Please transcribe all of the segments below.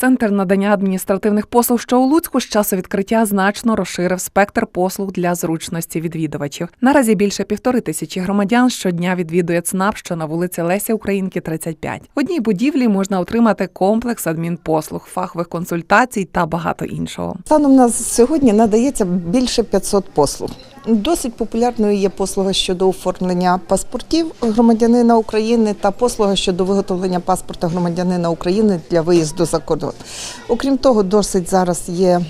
Центр надання адміністративних послуг, що у Луцьку з часу відкриття значно розширив спектр послуг для зручності відвідувачів. Наразі більше півтори тисячі громадян щодня відвідує ЦНАП, що на вулиці Леся Українки, 35. В одній будівлі можна отримати комплекс адмінпослуг, фахових консультацій та багато іншого. Станом на сьогодні надається більше 500 послуг. Досить популярною є послуга щодо оформлення паспортів громадянина України та послуга щодо виготовлення паспорта громадянина України для виїзду за кордон. Окрім того, досить зараз є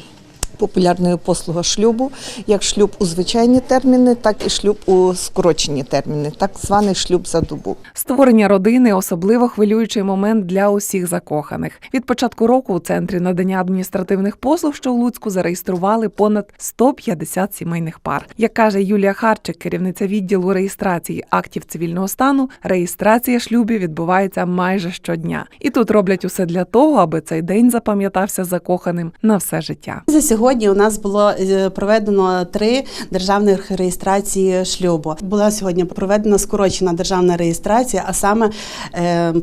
популярною послуга шлюбу, як шлюб у звичайні терміни, так і шлюб у скорочені терміни, так званий шлюб за добу. Створення родини особливо хвилюючий момент для усіх закоханих. Від початку року у центрі надання адміністративних послуг, що у Луцьку зареєстрували понад 150 сімейних пар. Як каже Юлія Харчик, керівниця відділу реєстрації актів цивільного стану, реєстрація шлюбів відбувається майже щодня. І тут роблять усе для того, аби цей день запам'ятався закоханим на все життя. За сьогодні у нас було е, проведено три державних реєстрації шлюбу. Була сьогодні проведена скорочена державна реєстрація, а саме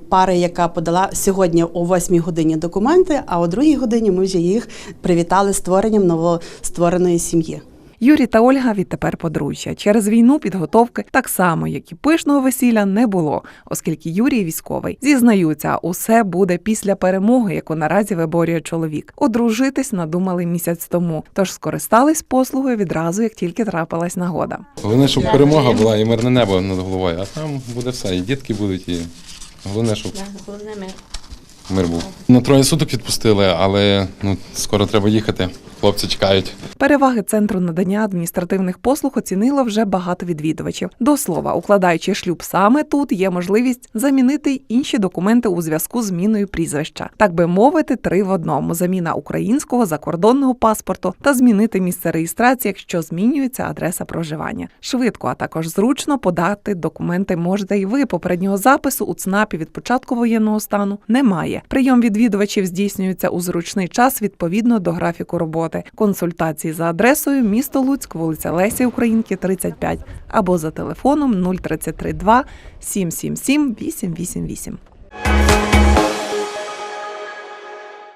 пара, пари, яка подала сьогодні о 8 годині документи, а о 2 годині ми вже їх привітали створенням новоствореної сім'ї. Юрій та Ольга відтепер подружжя. Через війну підготовки так само, як і пишного весілля, не було, оскільки Юрій військовий. Зізнаються, усе буде після перемоги, яку наразі виборює чоловік. Одружитись надумали місяць тому, тож скористались послугою відразу, як тільки трапилась нагода. Головне, щоб перемога була і мирне небо над головою, а там буде все. І дітки будуть, і головне, щоб мир був. На троє суток відпустили, але ну, скоро треба їхати. Хлопці чекають. Переваги центру надання адміністративних послуг оцінило вже багато відвідувачів. До слова, укладаючи шлюб саме тут, є можливість замінити інші документи у зв'язку з зміною прізвища, так би мовити, три в одному: заміна українського закордонного паспорту та змінити місце реєстрації, якщо змінюється адреса проживання. Швидко, а також зручно подати документи можете і ви. Попереднього запису у ЦНАПі від початку воєнного стану немає. Прийом відвідувачів здійснюється у зручний час відповідно до графіку роботи. Консультації за адресою місто Луцьк, вулиця Лесі Українки, 35 або за телефоном 0332 777 888.